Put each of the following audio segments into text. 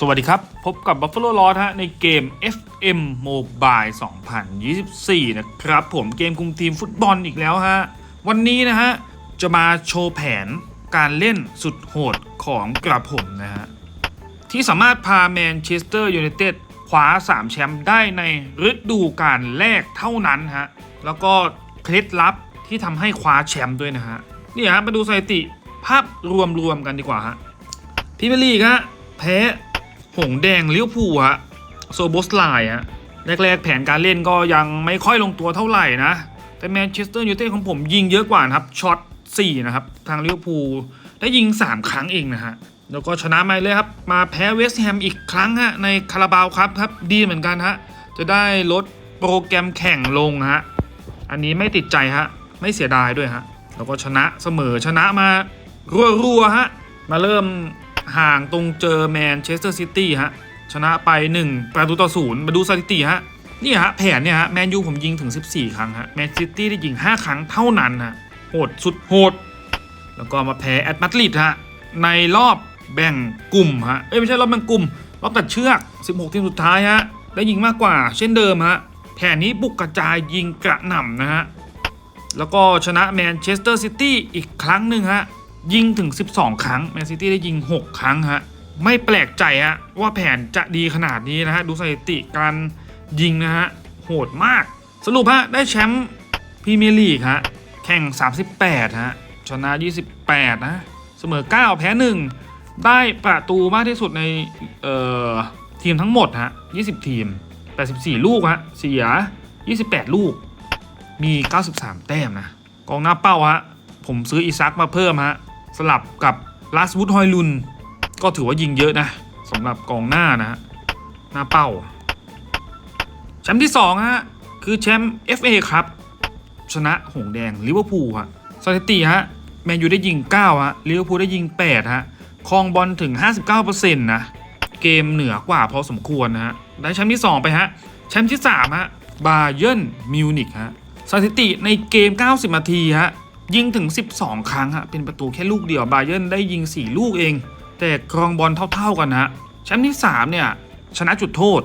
สวัสดีครับ พบกับ Buffalo l o s ฮะในเกม FM Mobile 2024 นะครับ ผมเกมคุมทีมฟุตบอลอีกแล้วฮะ วันนี้นะฮะ จะมาโชว์แผนการเล่นสุดโหดของกระผมนะฮะ ที่สามารถพาแมนเชสเตอร์ยูไนเต็ดคว้า 3 แชมป์ได้ในฤดูกาลแรกเท่านั้นฮะ แล้วก็เคล็ดลับที่ทำให้คว้าแชมป์ด้วยนะฮะ นี่ฮะมาดูสถิติภาพรวมๆกันดีกว่าฮะพรีเมียร์ลีกฮะแพ้ หงแดงเลิเวอร์พูลฮะโซโบสไลน์ฮะแรกๆแผนการเล่นก็ยังไม่ค่อยลงตัวเท่าไหร่นะ แต่แมนเชสเตอร์ยูไนเต็ดของผมยิงเยอะกว่านะครับช็อต4นะครับ ทางเลิเวอร์พูลได้ยิง 3 ครั้งเองนะฮะแล้วก็ชนะมาเลยครับมาแพ้เวสต์แฮมอีกครั้งฮะในคาราบาวครับครับดีเหมือนกันฮะจะได้ลดโปรแกรมแข่งลงฮะอันนี้ไม่ติดใจฮะไม่เสียดายด้วยฮะแล้วก็ชนะเสมอชนะมารัวๆฮะมาเริ่ม ห่างตรงเจอแมนเชสเตอร์ซิตี้ฮะ ชนะไป 1 ประตูต่อศูนย์มาดูสถิติฮะ นี่ฮะ แผนเนี่ยฮะ แมนยูผมยิงถึง 14 ครั้งฮะ แมนซิตี้ได้ยิง 5 ครั้งเท่านั้นฮะ โหดสุดโหด แล้วก็มาแพ้แอตมาดริดฮะ ในรอบแบ่งกลุ่มฮะ เอ้ยไม่ใช่รอบแบ่งกลุ่ม รอบตัดเชือก 16 ทีมสุดท้ายฮะ ได้ยิงมากกว่า เช่นเดิมฮะ แผนนี้บุกกระจายยิงกระหน่ำนะฮะ แล้วก็ชนะแมนเชสเตอร์ซิตี้อีกครั้งหนึ่งฮะ ยิงถึง 12 ครั้งแมนซิตี้ได้ยิง 6 ครั้งฮะไม่แปลกใจฮะว่าแผนจะดีขนาดนี้นะฮะดูสถิติการยิงนะฮะโหดมาก สรุปฮะได้แชมป์พรีเมียร์ลีกฮะแข่ง 38ฮะชนะ 28 นะ เสมอ 9 แพ้ 1 ได้ประตูมากที่สุดในเอ่อทีมทั้งหมดฮะ20 ทีม 84 ลูกฮะเสีย 28 ลูก มี 93 แต้มนะกองหน้าเป้าฮะผมซื้ออีซักมาเพิ่มฮะ สลับกับลาสวูดฮอยลุน ก็ถือว่ายิงเยอะนะสำหรับกองหน้านะฮะหน้าเป้า แชมป์ที่2ฮะคือแชมป์ FA ครับ ชนะหงแดงลิเวอร์พูลฮะสถิติฮะแมนยูได้ยิง9ฮะลิเวอร์พูลได้ยิง8ฮะครองบอลถึง 59%นะเกมเหนือกว่าพอสมควรนะฮะได้แชมป์ที่ 2 ไปฮะแชมป์ที่3ฮะบาเยิร์นมิวนิกฮะสถิติในเกม 90นาทีฮะ ยิงถึง 12 ครั้งฮะเป็นประตูแค่ลูกเดียวบาเยิร์นได้ยิง 4 ลูกเอง แต่ครองบอลเท่า ๆกันฮะแชมป์ที่ 3 เนี่ย ชนะจุดโทษ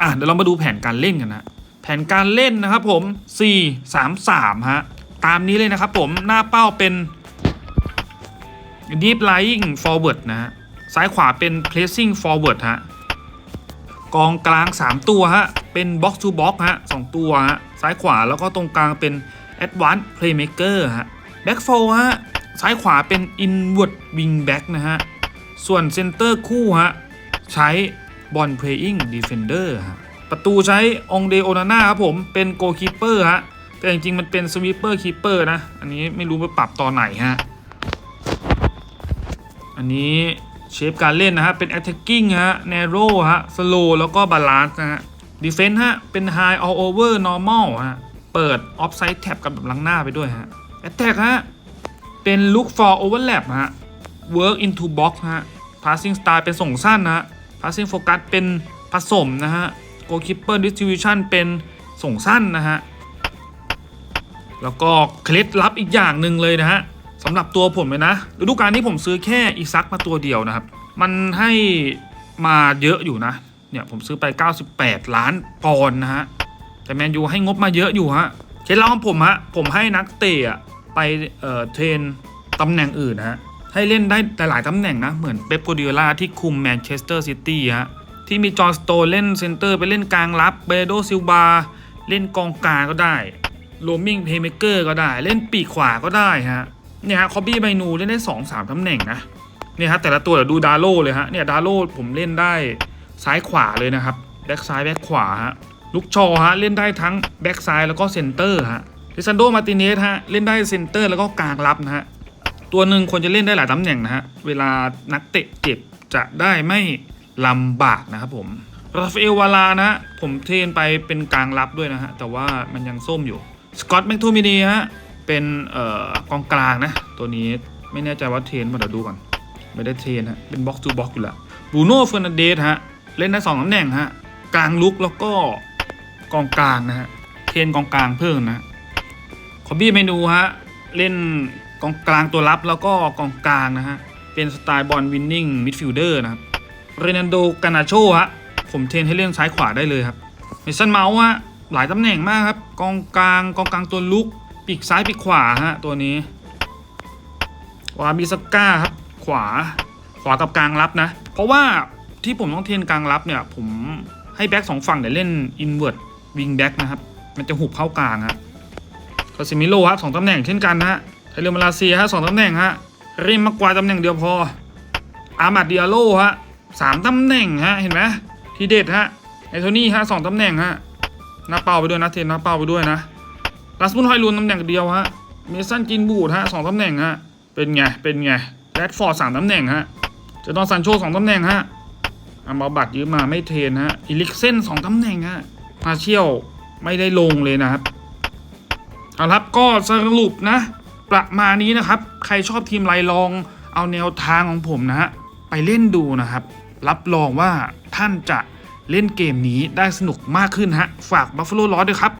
อะเดี๋ยวเรามาดูแผนการเล่นกันนะแผนการเล่นนะครับผม 4 3 3 ฮะ ตามนี้เลยนะครับผมหน้าเป้าเป็น deep lying forward นะฮะซ้ายขวาเป็น pressing forward ฮะกองกลาง 3 ตัวฮะเป็น box to box ฮะ2ตัวฮะซ้ายขวาแล้วก็ตรงกลางเป็น advanced playmaker ฮะ back f o ฮะซ้ายขวาเป็น inward wing back นะฮะ ส่วนเซนเตอร์คู่ฮะ ใช้ ball playing defender ฮะ ประตูใช้องเดโอนาน่าครับผม เป็นโกคีเปอร์ฮะ แต่จริงๆ มันเป็นสวีปเปอร์คีเปอร์นะ อันนี้ไม่รู้ไปปรับตอนไหนฮะ อันนี้เชฟการเล่นนะฮะ เป็น attacking ฮะ narrow ฮะ slow แล้วก็ balance นะฮะ defense ฮะ เป็น high all over normal ฮะ เปิด offside tab กับแบบลังหน้าไปด้วยฮะ attack ฮะ เป็น look for overlap ฮะ work into box ฮะ passing style เป็นส่งสั้นนะฮะ passing focus เป็นผสมนะฮะ goalkeeper distribution เป็นส่งสั้นนะฮะ แล้วก็เคล็ดลับอีกอย่างหนึ่งเลยนะฮะสำหรับตัวผมเลยนะฤดูกาลนี้ผมซื้อแค่อีซักมาตัวเดียวนะครับ มันให้มาเยอะอยู่นะ เนี่ยผมซื้อไป 98 ล้านปอนด์นะฮะ แต่แมนยูให้งบมาเยอะอยู่ฮะเคล็ดลับของผมฮะผมให้นักเตะไปเอ่อเทรนตำแหน่งอื่นนะฮะให้เล่นได้หลายตำแหน่งนะ เหมือนเป๊ปโกดิโอลาที่คุมแมนเชสเตอร์ซิตี้ฮะที่มีจอห์สโตเล่นเซนเตอร์ไปเล่นกลางรับเบโดซิลบาเล่นกองกลางก็ได้โรมิงเพย์เมเกอร์ก็ได้ เล่นปีกขวาก็ได้ฮะเนี่ยฮะคอบบี้ไบนูเล่นได้สองสามตำแหน่งนะเนี่ยฮะแต่ละตัวเดี๋ยวดูดาโลเลยฮะเนี่ยดาโลผมเล่นได้ซ้ายขวาเลยนะครับแบ็กซ้ายแบ็กขวาฮะ ลุกชอฮะเล่นได้ทั้งแบ็กซ้ายแล้วก็เซนเตอร์ฮะลิซันโดมาติเนสฮะเล่นได้เซนเตอร์แล้วก็กลางรับนะฮะตัวหนึ่งควรจะเล่นได้หลายตำแหน่งนะฮะเวลานักเตะเจ็บจะได้ไม่ลำบากนะครับผมราฟาเอลวาลานะผมเทรนไปเป็นกลางรับด้วยนะฮะแต่ว่ามันยังส้มอยู่สกอตแมคโทมินีฮะเป็นเอ่อกองกลางนะ ตัวนี้ไม่แน่ใจว่าเทรนมาเดี๋ยวดูก่อนไม่ได้เทรนฮะเป็นบ็อกซ์ทูบ็อกซ์อยู่ล้วบูโน่เฟอร์นันเดสฮะเล่นได้สองตำแหน่งฮะกลางลุกแล้วก็ กองกลางนะฮะเทนกองกลางเพิ่มนะคอบบี้เมนูฮะเล่นกองกลางตัวรับแล้วก็กองกลางนะฮะเป็นสไตล์บอลวินนิ่งมิดฟิลเดอร์นะครับเรนันโดกานาโชฮะผมเทนให้เล่นซ้ายขวาได้เลยครับเมสันเมาส์ฮะหลายตำแหน่งมากครับกองกลางกองกลางตัวลุกปีกซ้ายปีกขวาฮะตัวนี้วาบิสก้าครับขวาขวากับกลางรับนะ เพราะว่าที่ผมต้องเทนกลางรับเนี่ยผมให้แบ็กสองฝั่งเนี่ยเล่นอินเว r ร์ด วิงแบ็กนะครับ มันจะหุบเข้ากลางฮะคาซิมิโลฮะสองตำแหน่งเช่นกันฮะไทเรมาลาเซียฮะสองตำแหน่งฮะเรมมากกว่าตำแหน่งเดียวพอ อามาดเดียโลฮะสามตำแหน่งฮะเห็นไหมทีเด็ดฮะไอโทนี่ฮะสองตำแหน่งฮะหน้าเป้าไปด้วยนะเทรนหน้าเป้าไปด้วยนะลัสมุนไฮรูนตำแหน่งเดียวฮะเมสันกินบูดฮะสองตำแหน่งฮะเป็นไงเป็นไงแรดฟอร์ดสามตำแหน่งฮะเจดอนซันโชสองตำแหน่งฮะอัมบาบัตยืมมาไม่เทรนฮะอิลิกเซนสองตำแหน่งฮะ มาเชียวไม่ได้ลงเลยนะครับ เอาละครับก็สรุปนะ ประมาณนี้นะครับ ใครชอบทีมไรลอง เอาแนวทางของผมนะฮะไปเล่นดูนะครับ รับรองว่าท่านจะเล่นเกมนี้ได้สนุกมากขึ้นฮะ ฝาก Buffalo ลอสด้วยครับ